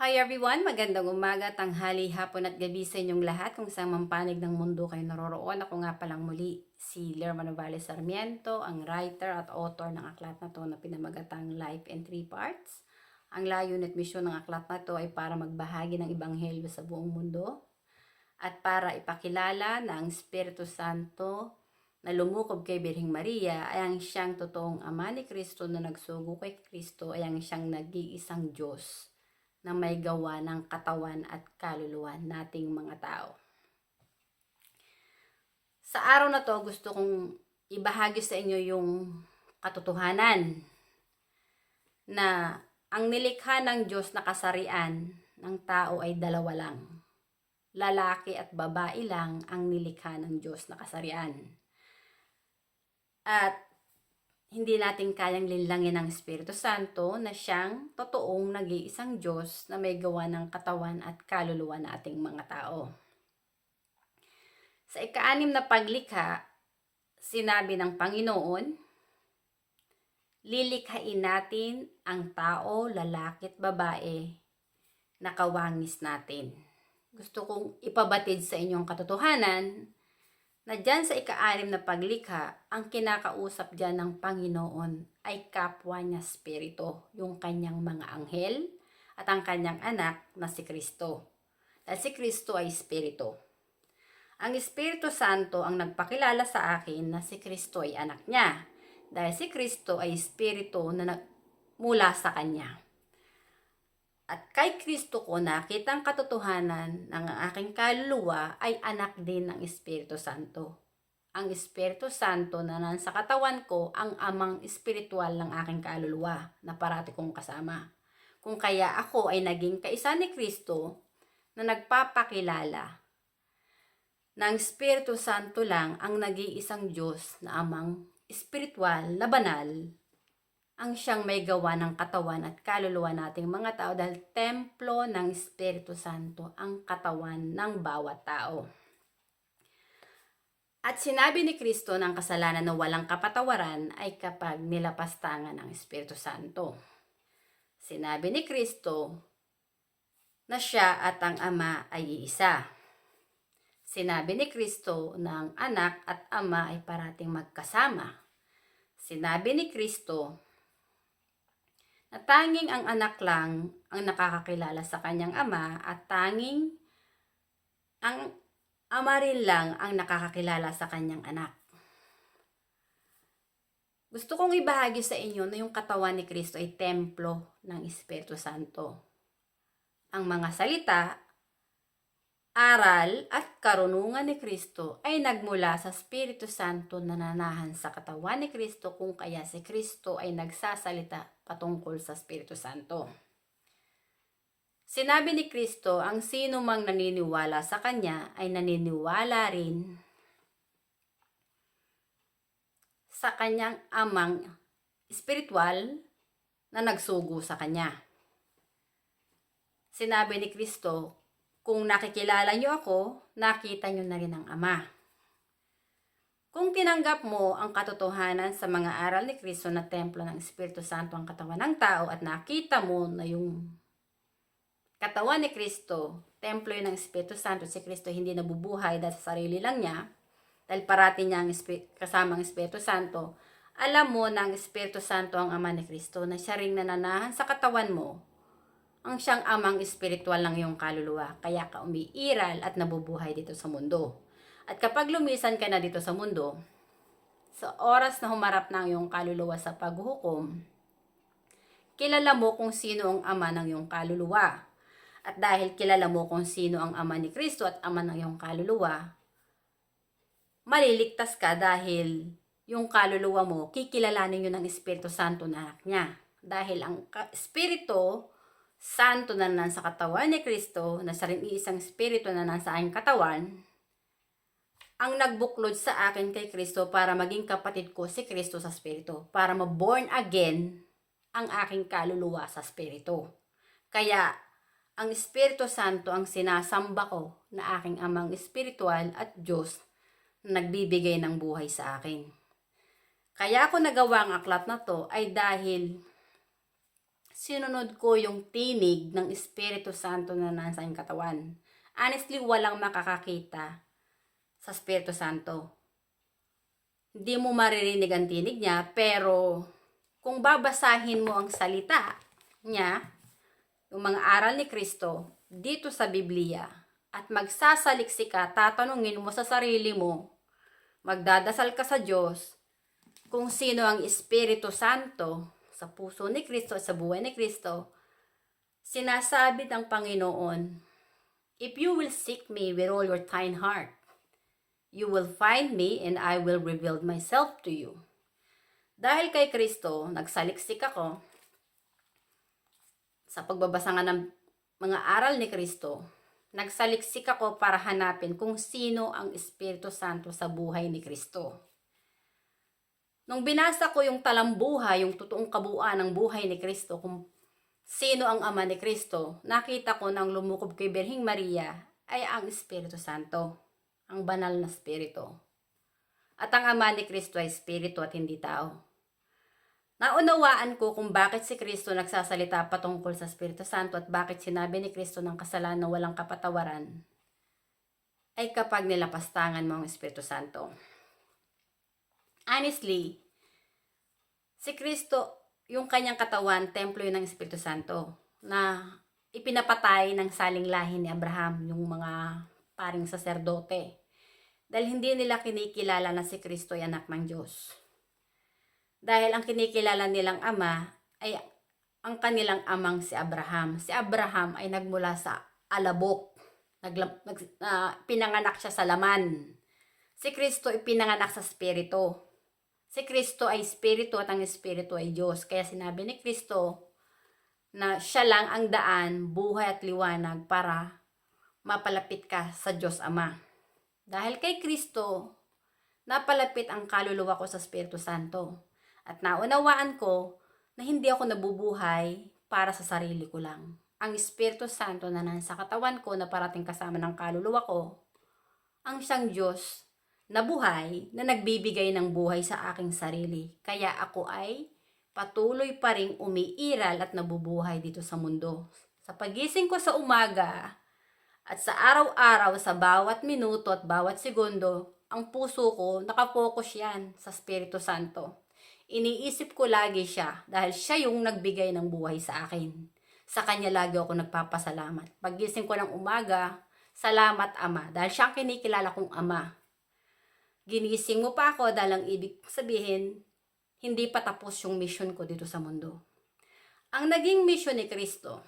Hi everyone! Magandang umaga, tanghali, hapon at gabi sa inyong lahat kung saan mampanig ng mundo kayo naroroon. Ako nga palang muli si Lerma Novales Sarmiento, ang writer at author ng aklat na to na pinamagatang Life in Three Parts. Ang layunin at misyon ng aklat na to ay para magbahagi ng ibanghelyo sa buong mundo at para ipakilala na ang Espiritu Santo na lumukob kay Birhing Maria ay ang siyang totoong ama ni Kristo na nagsugo kay Kristo ay ang siyang nag-iisang Diyos na may gawa ng katawan at kaluluwa nating mga tao. Sa araw na to, gusto kong ibahagi sa inyo yung katotohanan na ang nilikha ng Diyos na kasarian ng tao ay dalawa lang. Lalaki at babae lang ang nilikha ng Diyos na kasarian. At hindi natin kayang linlangin ng Espiritu Santo na siyang totoong nag-iisang Diyos na may gawa ng katawan at kaluluwa nating mga tao. Sa ikaanim na paglikha, sinabi ng Panginoon, lilikhain natin ang tao, lalaki at babae na kawangis natin. Gusto kong ipabatid sa inyong katotohanan na dyan sa ikaanim na paglikha, ang kinakausap dyan ng Panginoon ay kapwa niya spirito, yung kanyang mga anghel at ang kanyang anak na si Kristo. Dahil si Kristo ay spirito. Ang Espiritu Santo ang nagpakilala sa akin na si Kristo ay anak niya. Dahil si Kristo ay spirito na mula sa kanya. At kay Kristo ko nakita ang katotohanan ng aking kaluluwa ay anak din ng Espiritu Santo. Ang Espiritu Santo na nasa katawan ko ang amang espiritual ng aking kaluluwa na parati kong kasama. Kung kaya ako ay naging kaisa ni Kristo na nagpapakilala ng Espiritu Santo lang ang nag-iisang Diyos na amang espiritual na banal ang siyang may gawa ng katawan at kaluluwa nating mga tao dahil templo ng Espiritu Santo ang katawan ng bawat tao. At sinabi ni Kristo ng kasalanan na walang kapatawaran ay kapag nilapastangan ng Espiritu Santo. Sinabi ni Kristo na siya at ang Ama ay iisa. Sinabi ni Kristo na ang anak at ama ay parating magkasama. Sinabi ni Kristo na tanging ang anak lang ang nakakakilala sa kanyang ama at tanging ang ama rin lang ang nakakakilala sa kanyang anak. Gusto kong ibahagi sa inyo na yung katawan ni Kristo ay templo ng Espiritu Santo. Ang mga salita, aral at karunungan ni Kristo ay nagmula sa Espiritu Santo na nanahan sa katawan ni Kristo kung kaya si Kristo ay nagsasalita patungkol sa Espiritu Santo. Sinabi ni Kristo, ang sino mang naniniwala sa Kanya ay naniniwala rin sa Kanyang amang espiritual na nagsugo sa Kanya. Sinabi ni Kristo, kung nakikilala niyo ako, nakita niyo na rin ang Ama. Kung tinanggap mo ang katotohanan sa mga aral ni Kristo na templo ng Espiritu Santo ang katawan ng tao at nakita mo na yung katawan ni Kristo, templo ng Espiritu Santo, si Kristo hindi nabubuhay dahil sa sarili lang niya, dahil parati niya ang kasama ang Espiritu Santo, alam mo na ang Espiritu Santo ang Ama ni Kristo na siya ring nananahan sa katawan mo, ang siyang amang espiritual ng iyong kaluluwa, kaya ka umiiral at nabubuhay dito sa mundo. At kapag lumisan ka na dito sa mundo, sa oras na humarap ng iyong kaluluwa sa paghuhukom, kilala mo kung sino ang ama ng iyong kaluluwa. At dahil kilala mo kung sino ang ama ni Kristo at ama ng iyong kaluluwa, maliligtas ka dahil yung kaluluwa mo, kikilalanin yun ng Espiritu Santo na anak niya. Dahil ang Espiritu Santo na nasa katawan ni Kristo, na sa rin isang Espiritu na nasa aking katawan, ang nagbuklod sa akin kay Kristo para maging kapatid ko si Kristo sa Espiritu, para ma-born again ang aking kaluluwa sa Espiritu. Kaya, ang Espiritu Santo ang sinasamba ko na aking amang espiritual at Diyos na nagbibigay ng buhay sa akin. Kaya ako nagawa ang aklat na to ay dahil sinunod ko yung tinig ng Espiritu Santo na nasa katawan. Honestly, walang makakakita sa Espiritu Santo. Hindi mo maririnig ang tinig niya, pero kung babasahin mo ang salita niya, yung mga aral ni Kristo, dito sa Biblia, at magsasaliksi ka, tatanungin mo sa sarili mo, magdadasal ka sa Diyos, kung sino ang Espiritu Santo sa puso ni Kristo sa buhay ni Kristo, sinasabi ng Panginoon, If you will seek me with all your kind heart, you will find me and I will reveal myself to you. Dahil kay Kristo, nagsaliksik ako sa pagbabasa nga ng mga aral ni Kristo, nagsaliksik ako para hanapin kung sino ang Espiritu Santo sa buhay ni Kristo. Nung binasa ko yung talambuhay, yung totoong kabuuan ng buhay ni Kristo, kung sino ang Ama ni Kristo, nakita ko nang lumukob kay Birhing Maria ay ang Espiritu Santo, ang banal na Espiritu. At ang Ama ni Kristo ay Espiritu at hindi tao. Naunawaan ko kung bakit si Kristo nagsasalita patungkol sa Espiritu Santo at bakit sinabi ni Kristo ng kasalanan na walang kapatawaran ay kapag nilapastangan mo ang Espiritu Santo. Honestly, si Kristo, yung kanyang katawan, templo yun ng Espiritu Santo na ipinapatay ng saling lahi ni Abraham, yung mga paring saserdote. Dahil hindi nila kinikilala na si Kristo ay anak ng Diyos. Dahil ang kinikilala nilang ama ay ang kanilang amang si Abraham. Si Abraham ay nagmula sa alabok. Nagla, nag, ah, pinanganak siya sa laman. Si Kristo ay pinanganak sa spirito. Si Kristo ay spirito at ang espiritu ay Diyos. Kaya sinabi ni Kristo na siya lang ang daan, buhay at liwanag para mapalapit ka sa Diyos Ama. Dahil kay Kristo, napalapit ang kaluluwa ko sa Espiritu Santo. At naunawaan ko na hindi ako nabubuhay para sa sarili ko lang. Ang Espiritu Santo na nasa katawan ko na parating kasama ng kaluluwa ko, ang siyang Diyos na buhay na nagbibigay ng buhay sa aking sarili. Kaya ako ay patuloy pa rin umiiral at nabubuhay dito sa mundo. Sa pagising ko sa umaga at sa araw-araw sa bawat minuto at bawat segundo, ang puso ko nakafocus yan sa Espiritu Santo iniisip ko lagi siya dahil siya yung nagbigay ng buhay sa akin. Sa kanya lagi ako nagpapasalamat. Pagising ko ng umaga, salamat Ama dahil siya ang kinikilala kong Ama. Ginising mo pa ako dahil ang ibig sabihin, hindi pa tapos yung mission ko dito sa mundo. Ang naging mission ni Kristo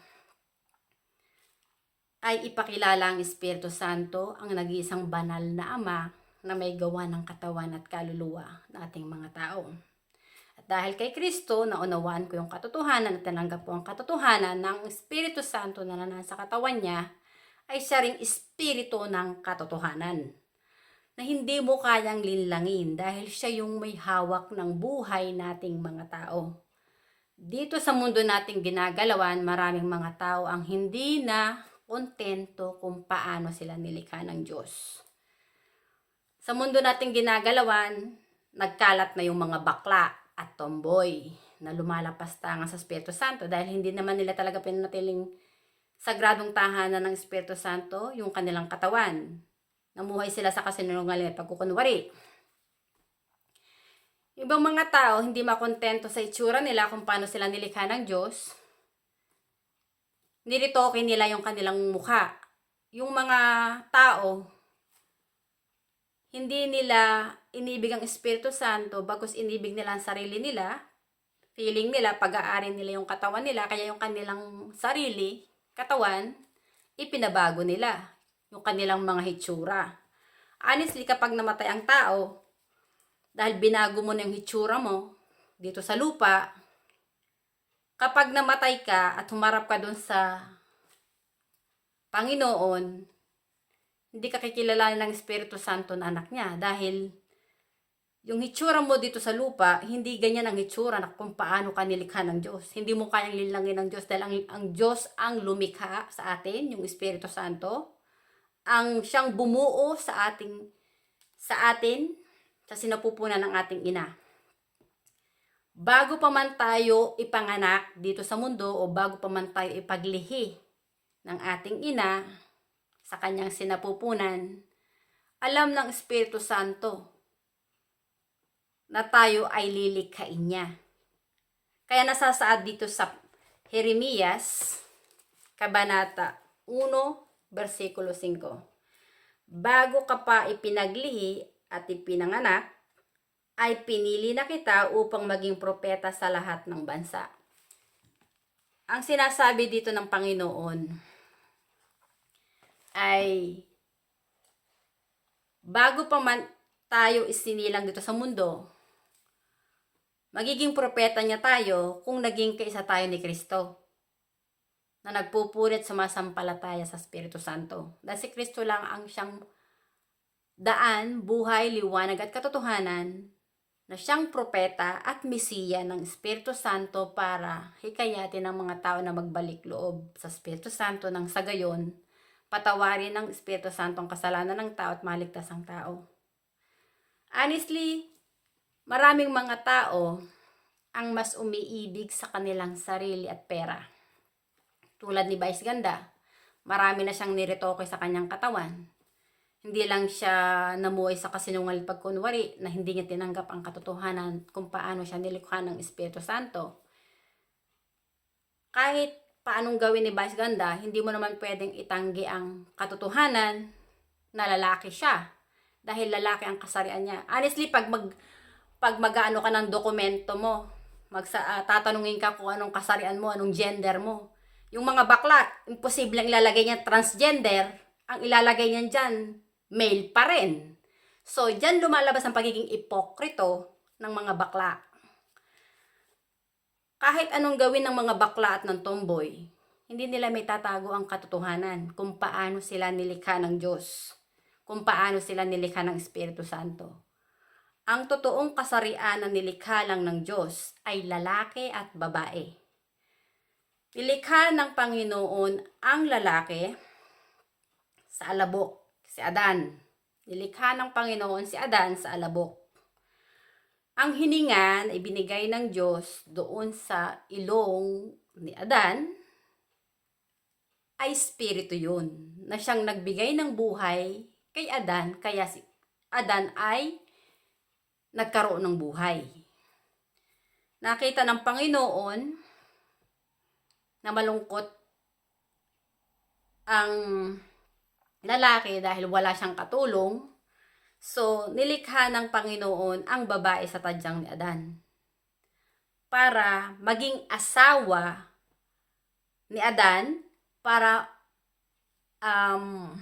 ay ipakilala ang Espiritu Santo, ang nag-iisang banal na Ama na may gawa ng katawan at kaluluwa ng ating mga tao. At dahil kay Kristo, naunawaan ko yung katotohanan at tinanggap ko ang katotohanan ng Espiritu Santo na nasa katawan niya, ay siya ring Espiritu ng katotohanan. Na hindi mo kayang linlangin dahil siya yung may hawak ng buhay nating mga tao. Dito sa mundo nating ginagalawan, maraming mga tao ang hindi na kontento kung paano sila nilikha ng Diyos. Sa mundo nating ginagalawan, nagkalat na yung mga bakla at tomboy na lumalapastangan sa Espiritu Santo dahil hindi naman nila talaga pinatiling sagradong tahanan ng Espiritu Santo yung kanilang katawan. Namuhay sila sa kasinungalingan at pagkukunwari. Ibang mga tao hindi makontento sa itsura nila kung paano sila nilikha ng Diyos. Nilitokin nila yung kanilang mukha. Yung mga tao, hindi nila inibig ang Espiritu Santo, bagkus inibig nila ang sarili nila, feeling nila, pag-aari nila yung katawan nila, kaya yung kanilang sarili, katawan, ipinabago nila yung kanilang mga hitsura. Honestly, kapag namatay ang tao, dahil binago mo na yung hitsura mo dito sa lupa, kapag namatay ka at humarap ka dun sa Panginoon, hindi ka kikilalanin ng Espiritu Santo na anak niya dahil yung hitsura mo dito sa lupa, hindi ganyan ang hitsura na kung paano ka nilikha ng Diyos. Hindi mo kayang lilangin ng Diyos dahil ang, ang Diyos ang lumikha sa atin, yung Espiritu Santo. Ang siyang bumuo sa ating sa atin sa sinapupunan ng ating ina. Bago pa man tayo ipanganak dito sa mundo o bago pa man tayo ipaglihi ng ating ina sa kanyang sinapupunan, alam ng Espiritu Santo na tayo ay lilikhain niya. Kaya nasasaad dito sa Jeremias, Kabanata 1, versikulo 5. Bago ka pa ipinaglihi at ipinanganak, ay pinili na kita upang maging propeta sa lahat ng bansa. Ang sinasabi dito ng Panginoon ay bago pa man tayo isinilang dito sa mundo, magiging propeta niya tayo kung naging kaisa tayo ni Kristo na nagpupurit sumasampalataya sa Espiritu Santo. Dahil si Kristo lang ang siyang daan, buhay, liwanag at katotohanan na siyang propeta at misiya ng Espiritu Santo para hikayatin ang mga tao na magbalik loob sa Espiritu Santo nang sa gayon, patawarin ng Espiritu Santo ang kasalanan ng tao at maligtas ang tao. Honestly, maraming mga tao ang mas umiibig sa kanilang sarili at pera. Tulad ni Vice Ganda, marami na siyang niretoke sa kanyang katawan. Hindi lang siya namuhay sa kasinungal pagkunwari na hindi niya tinanggap ang katotohanan kung paano siya nilikha ng Espiritu Santo. Kahit paanong gawin ni Vice Ganda, hindi mo naman pwedeng itanggi ang katotohanan na lalaki siya. Dahil lalaki ang kasarian niya. Honestly, pag mag pag mag-ano ka ng dokumento mo, magsa, ah, tatanungin ka kung anong kasarian mo, anong gender mo. Yung mga bakla, imposible ang ilalagay niya transgender, ang ilalagay niyan dyan, male pa rin. So, dyan lumalabas ang pagiging ipokrito ng mga bakla. Kahit anong gawin ng mga bakla at ng tomboy, hindi nila may tatago ang katotohanan kung paano sila nilikha ng Diyos, kung paano sila nilikha ng Espiritu Santo. Ang totoong kasarian na nilikha lang ng Diyos ay lalaki at babae. Nilikha ng Panginoon ang lalaki sa alabok, si Adan. Nilikha ng Panginoon si Adan sa alabok. Ang hininga na ibinigay ng Diyos doon sa ilong ni Adan ay spirito yun na siyang nagbigay ng buhay kay Adan kaya si Adan ay nagkaroon ng buhay. Nakita ng Panginoon na malungkot ang lalaki dahil wala siyang katulong. So, nilikha ng Panginoon ang babae sa tadyang ni Adan para maging asawa ni Adan para um,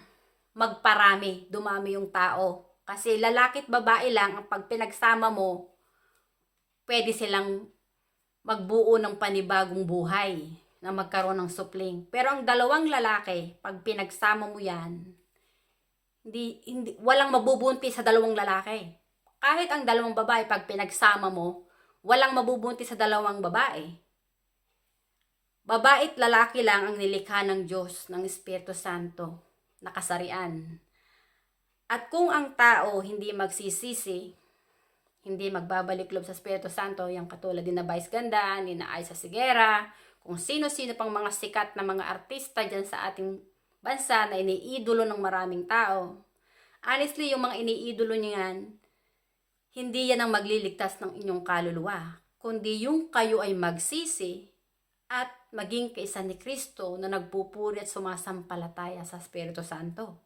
magparami, dumami yung tao. Kasi lalaki at babae lang, ang pag pinagsama mo, pwede silang magbuo ng panibagong buhay na magkaroon ng supling. Pero ang dalawang lalaki, pag pinagsama mo yan, hindi, hindi, walang mabubuntis sa dalawang lalaki. Kahit ang dalawang babae, pag pinagsama mo, walang mabubuntis sa dalawang babae. Babae at lalaki lang ang nilikha ng Diyos, ng Espiritu Santo, na kasarian. At kung ang tao hindi magsisisi, hindi magbabalik loob sa Espiritu Santo, yung katulad din na Vice Ganda, ni na Aiza Sigera, kung sino-sino pang mga sikat na mga artista dyan sa ating bansa na iniidolo ng maraming tao. Honestly, yung mga iniidolo niyan, hindi yan ang magliligtas ng inyong kaluluwa, kundi yung kayo ay magsisi at maging kaisa ni Kristo na nagpupuri at sumasampalataya sa Espiritu Santo.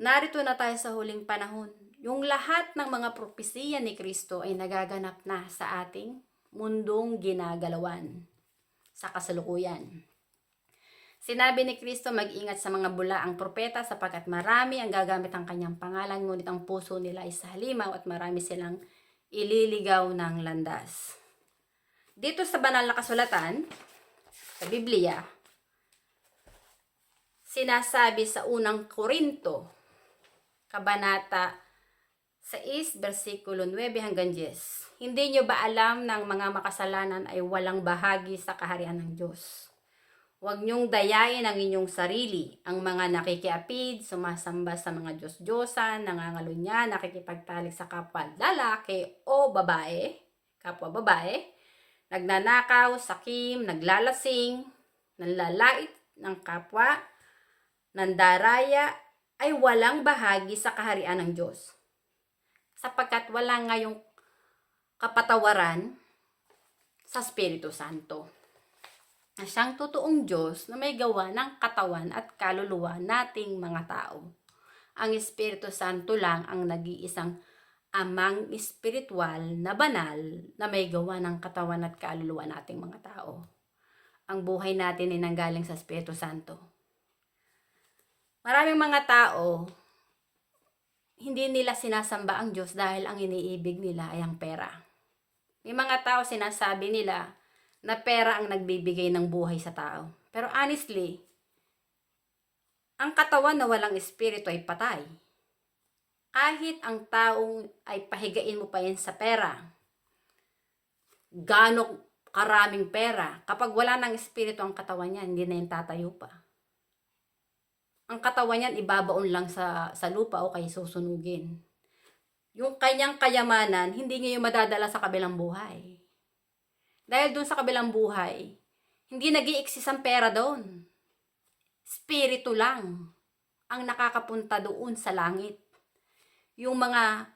Narito na tayo sa huling panahon. Yung lahat ng mga propesiya ni Kristo ay nagaganap na sa ating mundong ginagalawan sa kasalukuyan. Sinabi ni Kristo mag-ingat sa mga bula ang propeta sapagkat marami ang gagamit ang kanyang pangalan ngunit ang puso nila ay sa at marami silang ililigaw ng landas. Dito sa banal na kasulatan, sa Biblia, sinasabi sa unang Korinto, Kabanata 6, versikulo 9 hanggang 10. Hindi nyo ba alam ng mga makasalanan ay walang bahagi sa kaharian ng Diyos? Huwag niyong dayain ang inyong sarili. Ang mga nakikiapid, sumasamba sa mga Diyos-Diyosan, nangangalunya, nakikipagtalik sa kapwa lalaki o babae, kapwa babae, nagnanakaw, sakim, naglalasing, nanlalait ng kapwa, nandaraya, ay walang bahagi sa kaharian ng Diyos. Sapagkat wala ngayong kapatawaran sa Espiritu Santo. Na siyang totoong Diyos na may gawa ng katawan at kaluluwa nating mga tao. Ang Espiritu Santo lang ang nag-iisang amang espiritual na banal na may gawa ng katawan at kaluluwa nating mga tao. Ang buhay natin ay nanggaling sa Espiritu Santo. Maraming mga tao, hindi nila sinasamba ang Diyos dahil ang iniibig nila ay ang pera. May mga tao sinasabi nila na pera ang nagbibigay ng buhay sa tao. Pero honestly, ang katawan na walang espiritu ay patay. Kahit ang taong ay pahigain mo pa yan sa pera, gano'ng karaming pera, kapag wala ng espiritu ang katawan niya, hindi na yung tatayo pa. Ang katawan niyan ibabaon lang sa, sa lupa o kay susunugin. Yung kanyang kayamanan, hindi niya yung madadala sa kabilang buhay. Dahil doon sa kabilang buhay, hindi nag ang pera doon. Spirito lang ang nakakapunta doon sa langit. Yung mga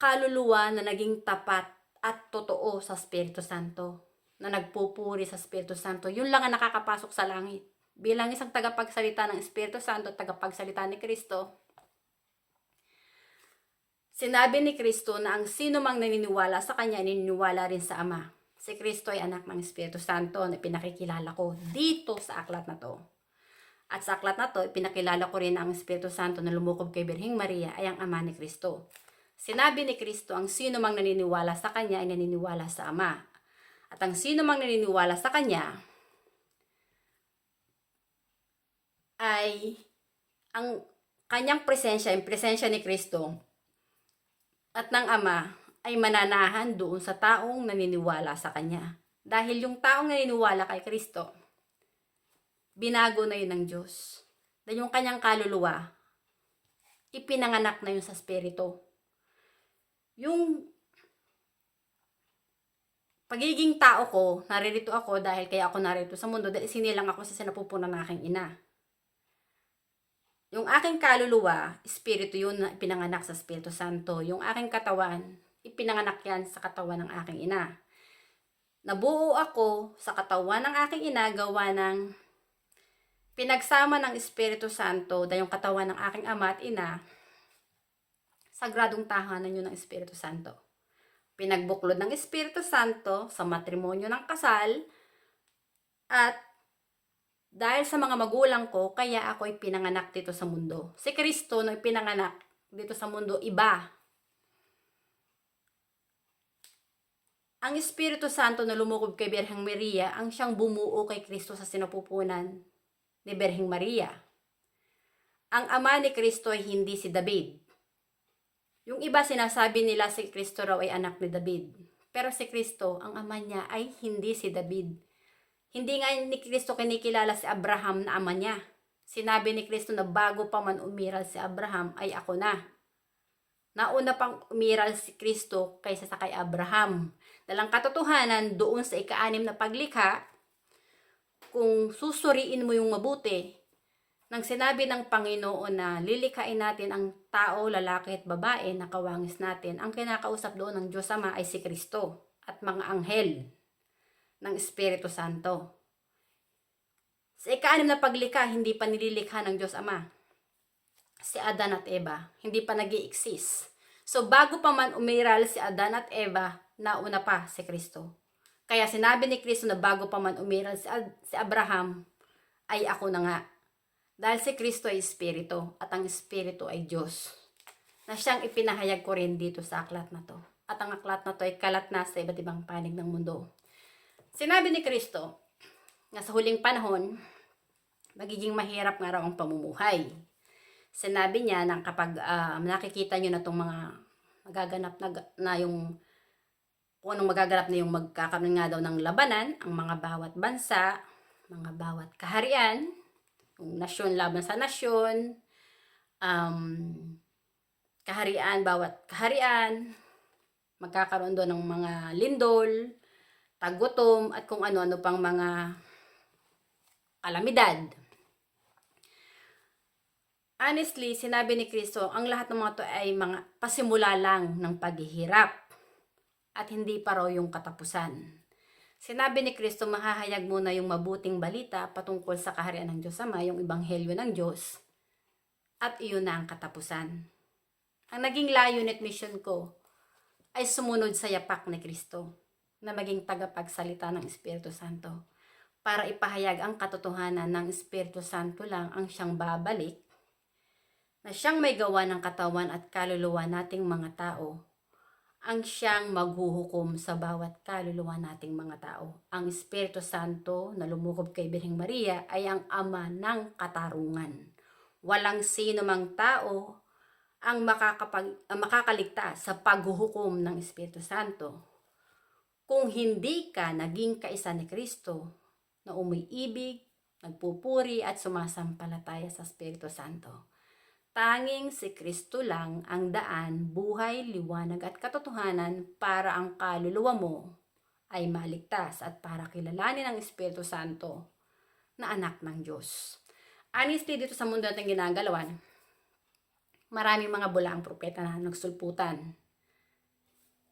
kaluluwa na naging tapat at totoo sa Espiritu Santo, na nagpupuri sa Espiritu Santo, yun lang ang nakakapasok sa langit. Bilang isang tagapagsalita ng Espiritu Santo, tagapagsalita ni Kristo, Sinabi ni Kristo na ang sino mang naniniwala sa Kanya, naniniwala rin sa Ama. Si Kristo ay anak ng Espiritu Santo na pinakikilala ko dito sa aklat na to. At sa aklat na to, pinakilala ko rin ang Espiritu Santo na lumukob kay Birhing Maria ay ang Ama ni Kristo. Sinabi ni Kristo, ang sino mang naniniwala sa Kanya ay naniniwala sa Ama. At ang sino mang naniniwala sa Kanya ay ang kanyang presensya, yung presensya ni Kristo, at ng Ama ay mananahan doon sa taong naniniwala sa Kanya. Dahil yung taong naniniwala kay Kristo, binago na yun ng Diyos. Dahil yung kanyang kaluluwa, ipinanganak na yun sa Espiritu. Yung pagiging tao ko, naririto ako dahil kaya ako narito sa mundo dahil sinilang ako sa sinapupunan ng aking ina. Yung aking kaluluwa, espiritu yun na ipinanganak sa Espiritu Santo. Yung aking katawan, ipinanganak yan sa katawan ng aking ina. Nabuo ako sa katawan ng aking ina gawa ng pinagsama ng Espiritu Santo dahil yung katawan ng aking ama at ina sagradong tahanan yun ng Espiritu Santo. Pinagbuklod ng Espiritu Santo sa matrimonyo ng kasal at dahil sa mga magulang ko, kaya ako ay pinanganak dito sa mundo. Si Kristo, no, pinanganak dito sa mundo, iba. Ang Espiritu Santo na lumukob kay Birheng Maria, ang siyang bumuo kay Kristo sa sinapupunan ni Birheng Maria. Ang ama ni Kristo ay hindi si David. Yung iba sinasabi nila si Kristo raw ay anak ni David. Pero si Kristo, ang ama niya ay hindi si David hindi nga ni Kristo kinikilala si Abraham na ama niya. Sinabi ni Kristo na bago pa man umiral si Abraham ay ako na. Nauna pang umiral si Kristo kaysa sa kay Abraham. Dalang katotohanan doon sa ikaanim na paglikha, kung susuriin mo yung mabuti, nang sinabi ng Panginoon na lilikain natin ang tao, lalaki at babae na kawangis natin, ang kinakausap doon ng Diyos Ama ay si Kristo at mga anghel ng Espiritu Santo. Sa ikaanim na paglikha, hindi pa nililikha ng Diyos Ama. Si Adan at Eva, hindi pa nag exist So, bago pa man umiral si Adan at Eva, nauna pa si Kristo. Kaya sinabi ni Kristo na bago pa man umiral si, Ad- si Abraham, ay ako na nga. Dahil si Kristo ay Espiritu at ang Espiritu ay Diyos. Na siyang ipinahayag ko rin dito sa aklat na to. At ang aklat na to ay kalat na sa iba't ibang panig ng mundo. Sinabi ni Kristo na sa huling panahon, magiging mahirap nga raw ang pamumuhay. Sinabi niya na kapag uh, nakikita niyo na itong mga magaganap na, na yung kung anong magaganap na yung magkakaroon nga daw ng labanan, ang mga bawat bansa, mga bawat kaharian, yung nasyon laban sa nasyon, um, kaharian, bawat kaharian, Magkakaroon doon ng mga lindol, tagutom, at kung ano-ano pang mga kalamidad. Honestly, sinabi ni Kristo, ang lahat ng mga to ay mga pasimula lang ng paghihirap at hindi pa raw yung katapusan. Sinabi ni Kristo, mahahayag muna yung mabuting balita patungkol sa kaharian ng Diyos Ama, yung ebanghelyo ng Diyos, at iyon na ang katapusan. Ang naging layunin at mission ko ay sumunod sa yapak ni Kristo na maging tagapagsalita ng Espiritu Santo para ipahayag ang katotohanan ng Espiritu Santo lang ang siyang babalik na siyang may gawa ng katawan at kaluluwa nating mga tao ang siyang maghuhukom sa bawat kaluluwa nating mga tao. Ang Espiritu Santo na lumukob kay Birheng Maria ay ang ama ng katarungan. Walang sino mang tao ang makakapag, makakaligtas sa paghuhukom ng Espiritu Santo. Kung hindi ka naging kaisa ni Kristo na umiibig, nagpupuri at sumasampalataya sa Espiritu Santo. Tanging si Kristo lang ang daan, buhay, liwanag at katotohanan para ang kaluluwa mo ay maligtas at para kilalanin ang Espiritu Santo na anak ng Diyos. Honestly, dito sa mundo natin ginagalawan, maraming mga bulaang propeta na nagsulputan.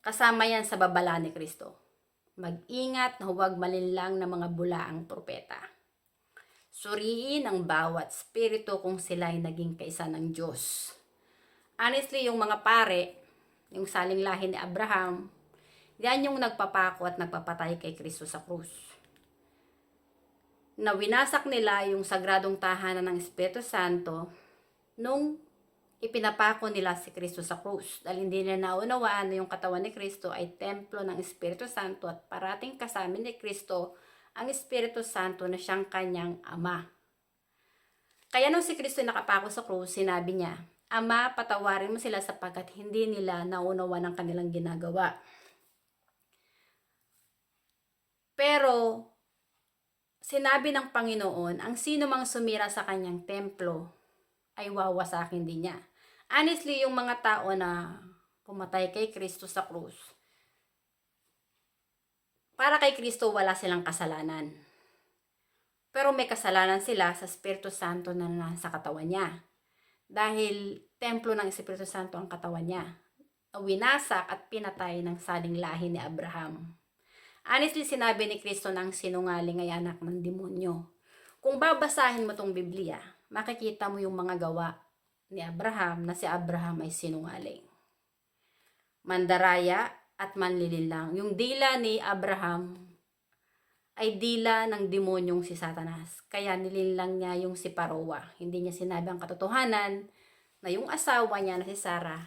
Kasama yan sa babala ni Kristo. Mag-ingat na huwag malinlang ng mga bulaang propeta. Suriin ang bawat spirito kung sila ay naging kaisa ng Diyos. Honestly, yung mga pare, yung saling lahi ni Abraham, yan yung nagpapako at nagpapatay kay Kristo sa krus. Na winasak nila yung sagradong tahanan ng Espiritu Santo nung ipinapako nila si Kristo sa krus. Dahil hindi nila naunawaan na yung katawan ni Kristo ay templo ng Espiritu Santo at parating kasama ni Kristo ang Espiritu Santo na siyang kanyang ama. Kaya nung si Kristo nakapako sa krus, sinabi niya, Ama, patawarin mo sila sapagkat hindi nila naunawa ng kanilang ginagawa. Pero, sinabi ng Panginoon, ang sino mang sumira sa kanyang templo ay wawasakin din niya. Honestly, yung mga tao na pumatay kay Kristo sa krus, para kay Kristo wala silang kasalanan. Pero may kasalanan sila sa Espiritu Santo na nasa katawan niya. Dahil templo ng Espiritu Santo ang katawan niya. Winasak at pinatay ng saling lahi ni Abraham. Honestly, sinabi ni Kristo ng sinungaling ay anak ng demonyo. Kung babasahin mo tong Biblia, makikita mo yung mga gawa ni Abraham na si Abraham ay sinungaling. Mandaraya at manlililang. Yung dila ni Abraham ay dila ng demonyong si Satanas. Kaya nililang niya yung si Parowa. Hindi niya sinabi ang katotohanan na yung asawa niya na si Sarah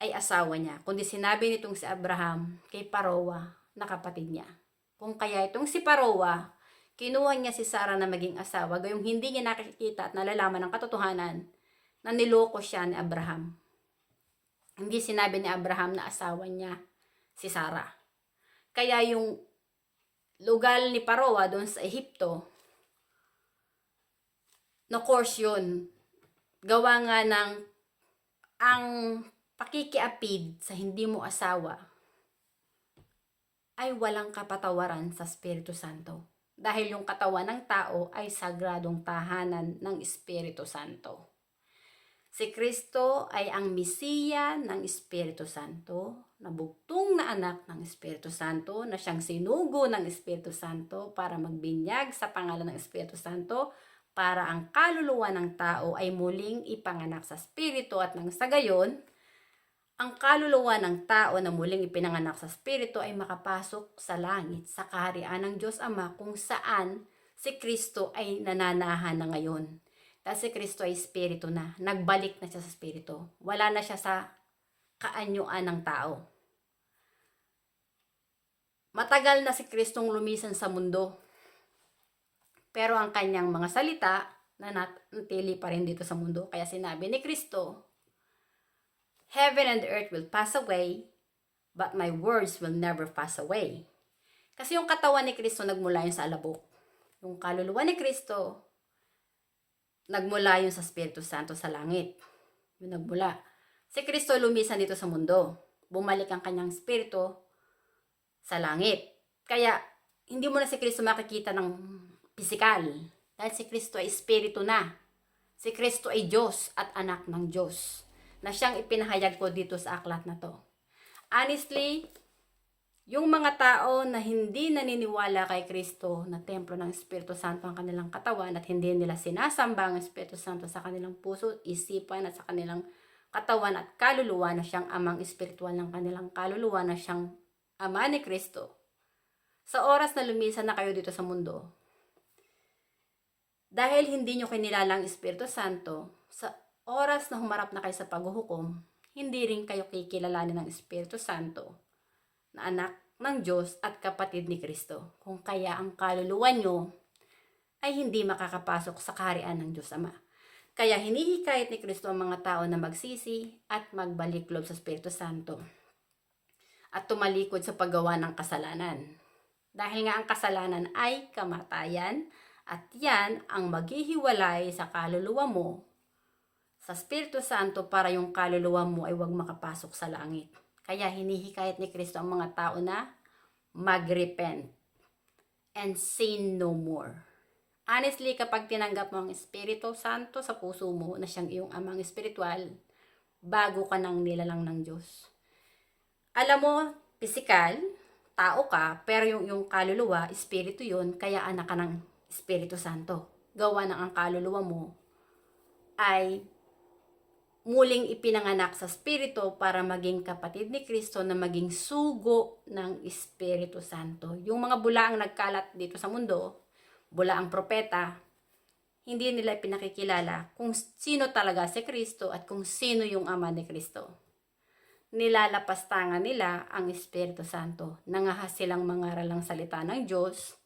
ay asawa niya. Kundi sinabi nitong si Abraham kay Parowa na kapatid niya. Kung kaya itong si Parowa, kinuha niya si Sarah na maging asawa, gayong hindi niya nakikita at nalalaman ang katotohanan na niloko siya ni Abraham. Hindi sinabi ni Abraham na asawa niya si Sarah. Kaya yung lugal ni Paroa doon sa Ehipto, na course yun, gawa nga ng ang pakikiapid sa hindi mo asawa ay walang kapatawaran sa Espiritu Santo. Dahil yung katawan ng tao ay sagradong tahanan ng Espiritu Santo. Si Kristo ay ang misiya ng Espiritu Santo, na bugtong na anak ng Espiritu Santo, na siyang sinugo ng Espiritu Santo para magbinyag sa pangalan ng Espiritu Santo para ang kaluluwa ng tao ay muling ipanganak sa Espiritu at nang sa gayon, ang kaluluwa ng tao na muling ipinanganak sa Espiritu ay makapasok sa langit sa kaharian ng Diyos Ama kung saan si Kristo ay nananahan na ngayon. Dahil si Kristo ay Espiritu na, nagbalik na siya sa Espiritu. Wala na siya sa kaanyuan ng tao. Matagal na si Kristong lumisan sa mundo. Pero ang kanyang mga salita na natili pa rin dito sa mundo. Kaya sinabi ni Kristo, Heaven and earth will pass away, but my words will never pass away. Kasi yung katawan ni Kristo nagmula yun sa alabok. Yung kaluluwa ni Kristo, nagmula yun sa Espiritu Santo sa langit. Yung nagmula. Si Kristo lumisan dito sa mundo. bumalik ang kanyang espiritu sa langit. Kaya, hindi mo na si Kristo makikita ng pisikal. Dahil si Kristo ay espiritu na. Si Kristo ay Diyos at anak ng Diyos. Na siyang ipinahayag ko dito sa aklat na to. Honestly, yung mga tao na hindi naniniwala kay Kristo na templo ng Espiritu Santo ang kanilang katawan at hindi nila sinasamba ang Espiritu Santo sa kanilang puso, isipan at sa kanilang katawan at kaluluwa na siyang amang espiritual ng kanilang kaluluwa na siyang ama ni Kristo. Sa oras na lumisan na kayo dito sa mundo, dahil hindi nyo kinilala ang Espiritu Santo, sa oras na humarap na kayo sa paghuhukom, hindi rin kayo kikilalanin ng Espiritu Santo na anak ng Diyos at kapatid ni Kristo. Kung kaya ang kaluluwa nyo ay hindi makakapasok sa kaharian ng Diyos Ama. Kaya hinihikayat ni Kristo ang mga tao na magsisi at magbalik loob sa Espiritu Santo at tumalikod sa paggawa ng kasalanan. Dahil nga ang kasalanan ay kamatayan at yan ang maghihiwalay sa kaluluwa mo sa Espiritu Santo para yung kaluluwa mo ay huwag makapasok sa langit. Kaya hinihikayat ni Kristo ang mga tao na mag-repent and sin no more. Honestly, kapag tinanggap mo ang Espiritu Santo sa puso mo na siyang iyong amang espiritual, bago ka ng nilalang ng Diyos. Alam mo, pisikal, tao ka, pero yung, yung kaluluwa, espiritu yun, kaya anak ka ng Espiritu Santo. Gawa ng ang kaluluwa mo ay muling ipinanganak sa Espiritu para maging kapatid ni Kristo na maging sugo ng Espiritu Santo. Yung mga bulaang nagkalat dito sa mundo, bulaang propeta, hindi nila pinakikilala kung sino talaga si Kristo at kung sino yung ama ni Kristo. Nilalapastangan nila ang Espiritu Santo. Nangahas silang mangaral ng salita ng Diyos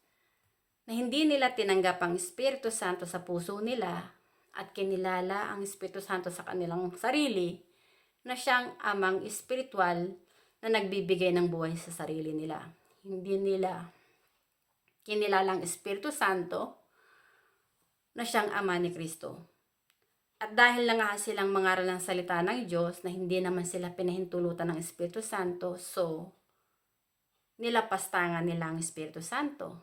na hindi nila tinanggap ang Espiritu Santo sa puso nila at kinilala ang Espiritu Santo sa kanilang sarili na siyang amang espiritual na nagbibigay ng buhay sa sarili nila. Hindi nila kinilala ang Espiritu Santo na siyang ama ni Kristo. At dahil lang nga silang mangaral ng salita ng Diyos na hindi naman sila pinahintulutan ng Espiritu Santo, so nilapastangan nila ang Espiritu Santo.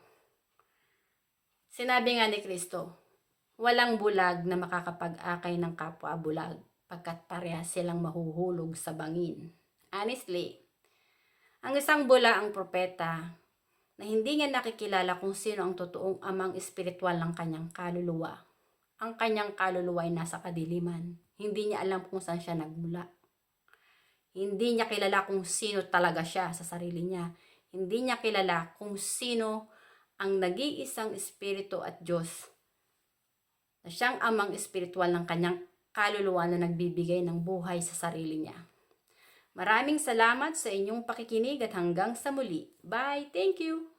Sinabi nga ni Kristo, walang bulag na makakapag-akay ng kapwa bulag pagkat parehas silang mahuhulog sa bangin. Honestly, ang isang bula ang propeta na hindi niya nakikilala kung sino ang totoong amang espiritual ng kanyang kaluluwa. Ang kanyang kaluluwa ay nasa kadiliman. Hindi niya alam kung saan siya nagmula. Hindi niya kilala kung sino talaga siya sa sarili niya. Hindi niya kilala kung sino ang nag-iisang espiritu at Diyos na siyang amang espiritual ng kanyang kaluluwa na nagbibigay ng buhay sa sarili niya. Maraming salamat sa inyong pakikinig at hanggang sa muli. Bye! Thank you!